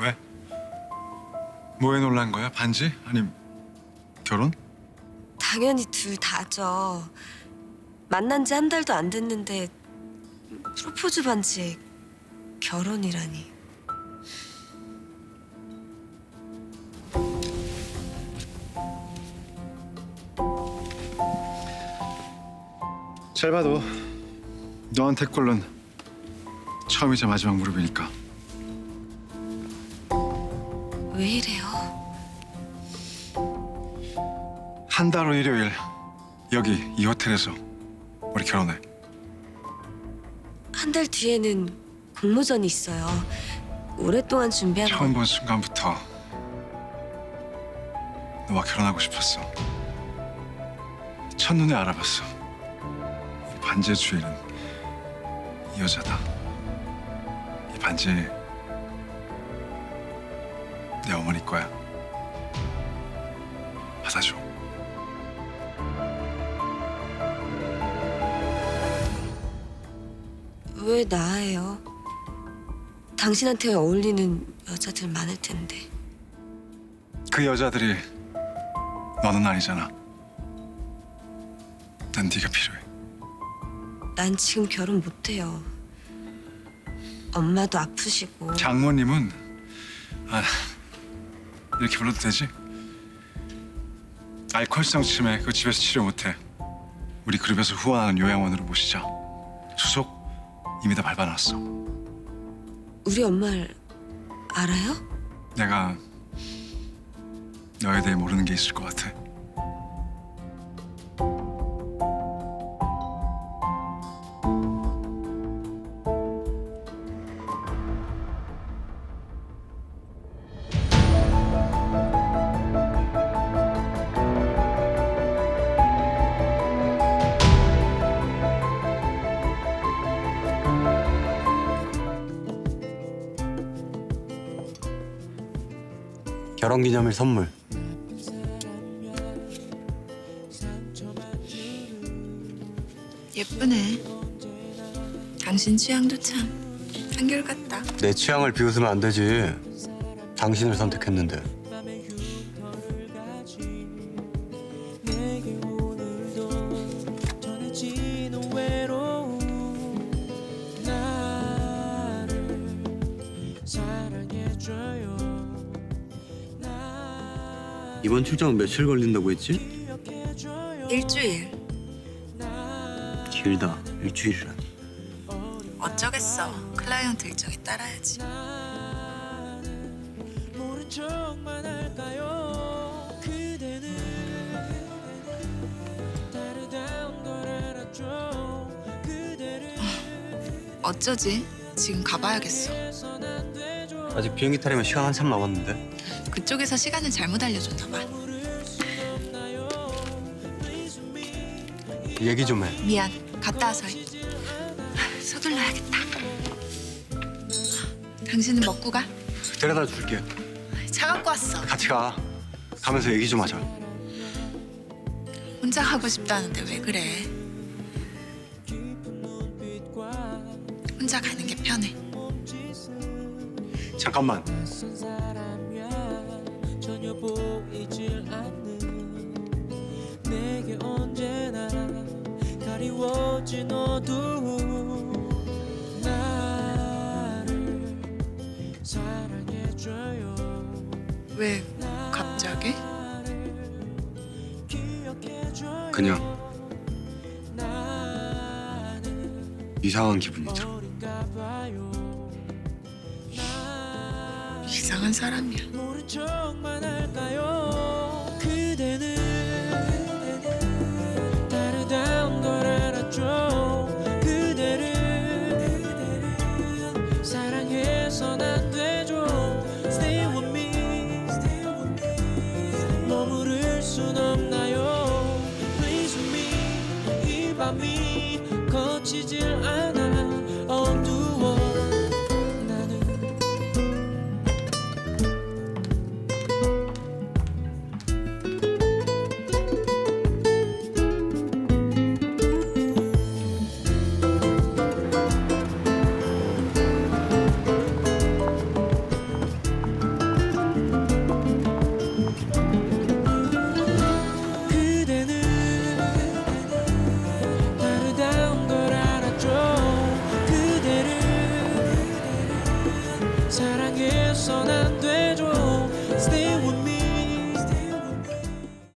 왜? 뭐에 놀란 거야? 반지? 아니 결혼? 당연히 둘 다죠. 만난 지 한 달도 안 됐는데 프로포즈 반지에 결혼이라니. 잘 봐도 너한테 꼴은 처음이자 마지막 무릎이니까 왜 이래요? 한 달 후 일요일 여기 이 호텔에서 우리 결혼해 한 달 뒤에는 공모전이 있어요. 오랫동안 준비한 거. 처음 본 순간부터 너와 결혼하고 싶었어 첫눈에 알아봤어 이 반지의 주인은 이 여자다. 이 반지 내 어머니 거야. 받아줘. 왜 나예요? 당신한테 어울리는 여자들 많을 텐데. 그 여자들이 너는 아니잖아. 난 네가 필요해 난 지금 결혼 못해요. 엄마도 아프시고. 장모님은 아 이렇게 불러도 되지? 알코올성 치매 그 집에서 치료 못해 우리 그룹에서 후원하는 요양원으로 모시자 수속 이미 다 밟아놨어 우리 엄마를 알아요? 내가 너에 대해 모르는 게 있을 것 같아 결혼기념일 선물. 예쁘네. 당신 취향도 참 한결같다. 내 취향을 비웃으면 안 되지. 당신을 선택했는데. 이번 출장은 며칠 걸린다고 했지? 일주일. 길다. 일주일이란. 어쩌겠어. 클라이언트 일정에 따라야지. 어쩌지? 지금 가봐야겠어. 아직 비행기 타려면 시간 한참 남았는데. 그쪽에서 시간을 잘못 알려줬나 봐. 얘기 좀 해. 미안. 갔다 와서 해. 서둘러야겠다. 당신은 먹고 가. 데려다 줄게. 차 갖고 왔어. 같이 가. 가면서 얘기 좀 하자. 혼자 가고 싶다는데 왜 그래? 혼자 가는 게 편해. 잠깐만. 왜 갑자기? 그냥 이상한 기분이 들어. 이상한 사람이야. 거치질 않아